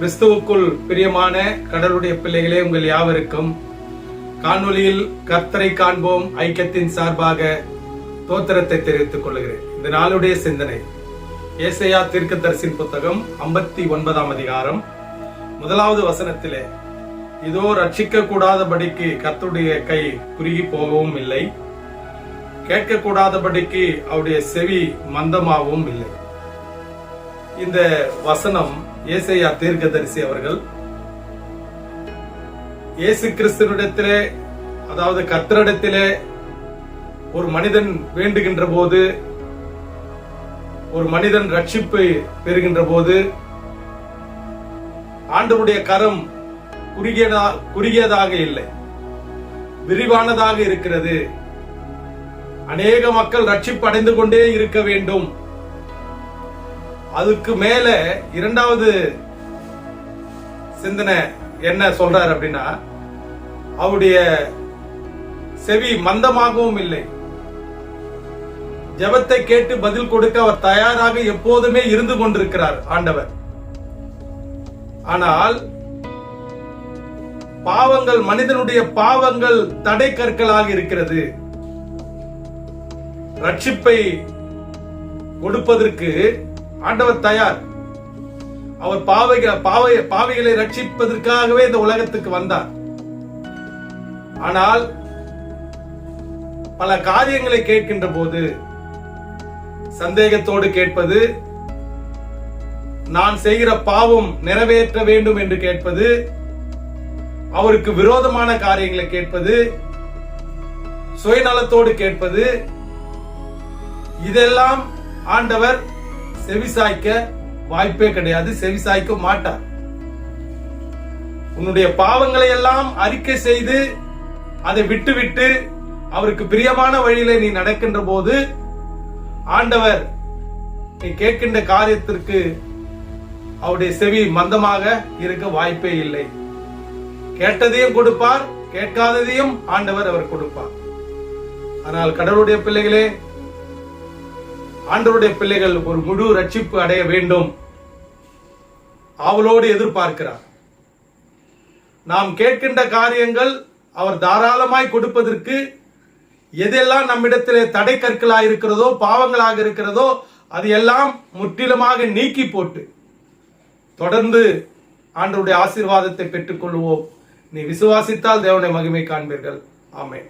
கிறிஸ்துவுக்குள் பிரியமான கடலுடைய பிள்ளைகளே உங்கள் யாவருக்கும் காணொலியில் கர்த்தரை காண்போம் ஐக்கியத்தின் சார்பாக தோத்திரத்தை தெரிவித்துக் கொள்கிறேன். இந்த நாளுடைய சிந்தனை ஏசையா தீர்க்கதரிசின் புத்தகம் ஐம்பத்தி ஒன்பதாம் அதிகாரம் முதலாவது வசனத்திலே இதோ ரட்சிக்க கூடாதபடிக்கு கர்த்தருடைய கை குறுகி போகவும் இல்லை. கேட்கக்கூடாதபடிக்கு அவருடைய செவி மந்தமாகவும் இல்லை. இந்த வசனம் ஏசையா தீர்க்கதரிசி அவர்கள் இயேசு கிறிஸ்துவனிடத்திலே அதாவது கத்தரிடத்திலே ஒரு மனிதன் வேண்டுகின்ற போது ஒரு மனிதன் ரட்சிப்பை பெறுகின்ற போது ஆண்டவருடைய கரம் குறுகியதா குறுகியதாக இல்லை. விரிவானதாக இருக்கிறது. அநேக மக்கள் ரட்சிப்பு அடைந்து கொண்டே இருக்க வேண்டும். அதுக்கு மேல இரண்டாவது சிந்தனை என்ன சொல்றாரு அப்படின்னா அவருடைய செவி மந்தமாகவும் இல்லை. ஜெபத்தை கேட்டு பதில் கொடுக்க அவர் தயாராக எப்போதுமே இருந்து கொண்டிருக்கிறார் ஆண்டவர். ஆனால் பாவங்கள் மனிதனுடைய பாவங்கள் தடை கற்களாக இருக்கிறது. ரட்சிப்பை கொடுப்பதற்கு ஆண்டவர் தயார். அவர் பாவைகள் பாவை பாவைகளை ரட்சிப்பதற்காகவே இந்த உலகத்துக்கு வந்தார். ஆனால் பல காரியங்களை கேட்கின்ற போது சந்தேகத்தோடு கேட்பது நான் செய்கிற பாவம் நிறைவேற்ற வேண்டும் என்று கேட்பது அவருக்கு விரோதமான காரியங்களை கேட்பது சுயநலத்தோடு கேட்பது இதெல்லாம் ஆண்டவர் செவிசாய்க்க வாய்ப்பே கிடையாது செவிசாய்க்க மாட்டார் உன்னுடைய பாவங்களை எல்லாம் அறிக்கை செய்து அதை விட்டுவிட்டு அவருக்கு பிரியமான வழியில நீ நடக்கின்ற போது ஆண்டவர் நீ கேட்கின்ற காரியத்திற்கு அவருடைய செவி மந்தமாக இருக்க வாய்ப்பே இல்லை. கேட்டதையும் கொடுப்பார் கேட்காததையும் ஆண்டவர் அவர் கொடுப்பார். ஆனால் கடவுளுடைய பிள்ளைகளே ஆண்டவருடைய பிள்ளைகள் ஒரு முழு ரட்சிப்பு அடைய வேண்டும். அவளோடு எதிர்பார்க்கிறார். நாம் கேட்கின்ற காரியங்கள் அவர் தாராளமாய் கொடுப்பதற்கு எதெல்லாம் நம்மிடத்திலே தடை கற்களாக இருக்கிறதோ பாவங்களாக இருக்கிறதோ அது எல்லாம் முற்றிலுமாக நீக்கி போட்டு தொடர்ந்து ஆண்டவருடைய ஆசீர்வாதத்தை பெற்றுக்கொள்வோம். நீ விசுவாசித்தால் தேவனுடைய மகிமை காண்பீர்கள். ஆமென்.